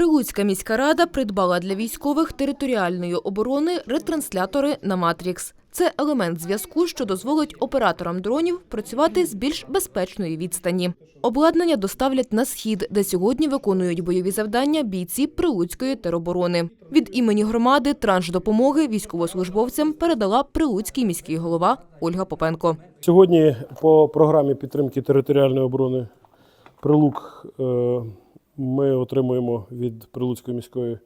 Прилуцька міська рада придбала для військових територіальної оборони ретранслятори на Матрікс. Це елемент зв'язку, що дозволить операторам дронів працювати з більш безпечної відстані. Обладнання доставлять на схід, де сьогодні виконують бойові завдання бійці Прилуцької тероборони. Від імені громади транш допомоги військовослужбовцям передала Прилуцький міський голова Ольга Попенко. Сьогодні по програмі підтримки територіальної оборони Прилук е, ми отримуємо від Прилуцької міської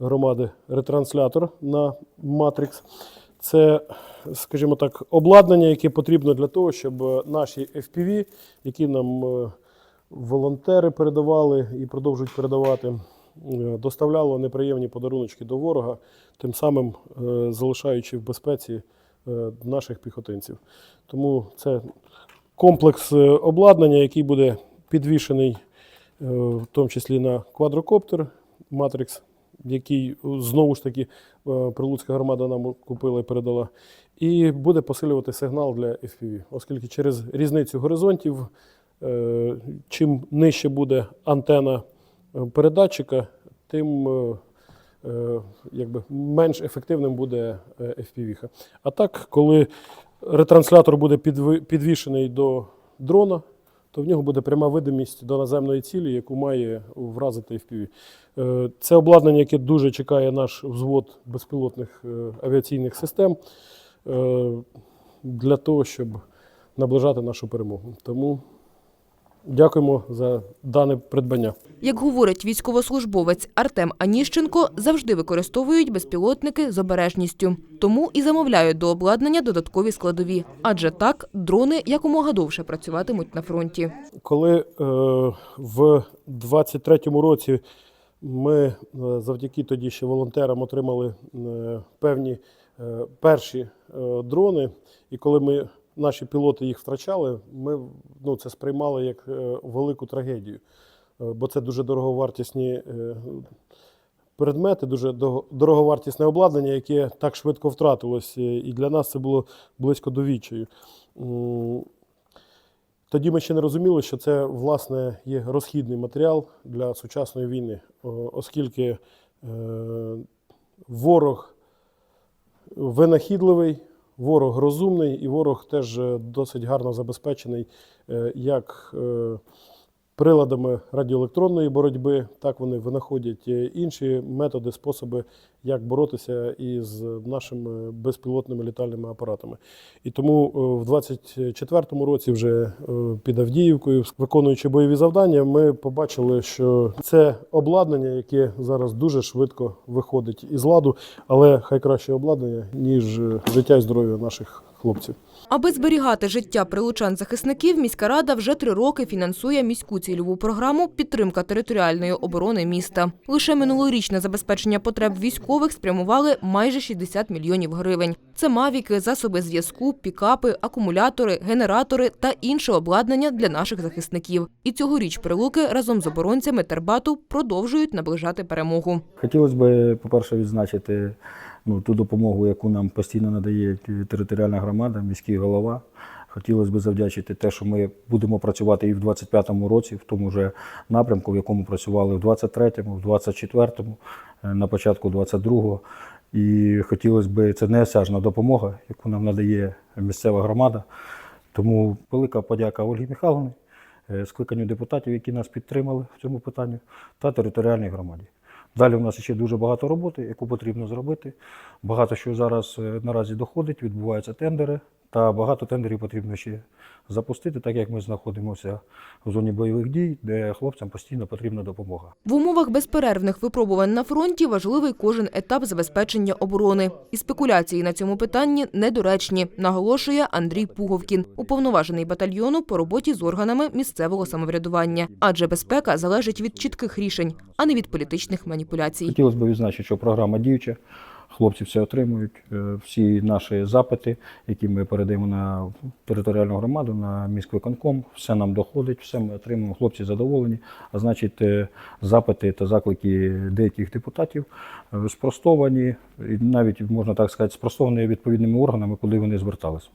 громади ретранслятор на Матрix. Це, скажімо так, обладнання, яке потрібно для того, щоб наші FPV, які нам е, волонтери передавали і продовжують передавати, е, доставляло неприємні подаруночки до ворога, тим самим е, залишаючи в безпеці наших піхотинців. Тому це комплекс обладнання, який буде підвішений в тому числі на квадрокоптер Matrix, який е, знову ж таки е, Прилуцька громада нам купила і передала. І буде посилювати сигнал для FPV, оскільки через різницю горизонтів, е, чим нижче буде антена е, передатчика, тим е, е, якби менш ефективним буде е, FPV. А так, коли ретранслятор буде підвішений до дрона, то в нього буде пряма видимість до наземної цілі, яку має вразити FPV. Е, Це обладнання, яке дуже чекає наш взвод безпілотних е, авіаційних систем е, для того, щоб наближати нашу перемогу. Тому дякуємо за дане придбання. Як говорить військовослужбовець Артем Аніщенко, завжди використовують безпілотники з обережністю. Тому і замовляють до обладнання додаткові складові. Адже так дрони якомога довше працюватимуть на фронті. Коли е, в 23-му році ми е, завдяки тоді ще волонтерам отримали е, певні е, перші е, дрони, і коли ми наші пілоти їх втрачали, ми ну, це сприймали як е, велику трагедію, Е, бо це дуже дороговартісні е, предмети, дуже дороговартісне обладнання, яке так швидко втратилось, і для нас це було близько до відчаю. Тоді ми ще не розуміли, що це власне є розхідний матеріал для сучасної війни, оскільки ворог винахідливий, ворог розумний, і ворог теж е, досить гарно забезпечений е, як е, приладами радіоелектронної боротьби, так вони винаходять е, інші методи, способи, як боротися із нашими безпілотними літальними апаратами. І тому е, в 24-му році, вже е, під Авдіївкою, виконуючи бойові завдання, ми побачили, що це обладнання, яке зараз дуже швидко виходить із ладу, але хай краще обладнання, ніж життя і здоров'я наших хлопців. Аби зберігати життя прилучан-захисників, міська рада вже три роки фінансує міську цільову програму «Підтримка територіальної оборони міста». Лише минулорічне забезпечення потреб військових спрямували майже 60 мільйонів гривень. Це мавіки, засоби зв'язку, пікапи, акумулятори, генератори та інше обладнання для наших захисників. І цьогоріч прилуки разом з оборонцями Тербату продовжують наближати перемогу. Хотілося б, по-перше, відзначити ну, ту допомогу, яку нам постійно надає територіальна громада, міський голова. Хотілося б завдячити те, що ми будемо працювати і в 25-му році, в тому ж напрямку, в якому працювали в 23-му, в 24-му, е, на початку 22-го. І хотілося б, це неосяжна допомога, яку нам надає місцева громада. Тому велика подяка Ольгі Михайловні, е, скликанню депутатів, які нас підтримали в цьому питанні, та територіальній громаді. Далі у нас ще дуже багато роботи, яку потрібно зробити. Багато що зараз е, наразі доходить, відбуваються тендери, та багато тендерів потрібно ще запустити, так як ми знаходимося в зоні бойових дій, де хлопцям постійно потрібна допомога. В умовах безперервних випробувань на фронті важливий кожен етап забезпечення оборони. І спекуляції на цьому питанні недоречні, наголошує Андрій Пуговкін, уповноважений батальйону по роботі з органами місцевого самоврядування. Адже безпека залежить від чітких рішень, а не від політичних маніпуляцій. Хотілося б відзначити, що програма діюча. Хлопці все отримують. Е, Всі наші запити, які ми передаємо на територіальну громаду, на міськвиконком, все нам доходить, все ми отримуємо. Хлопці задоволені. А значить, е, запити та заклики деяких депутатів е, спростовані, і навіть можна так сказати, спростовані відповідними органами, куди вони зверталися.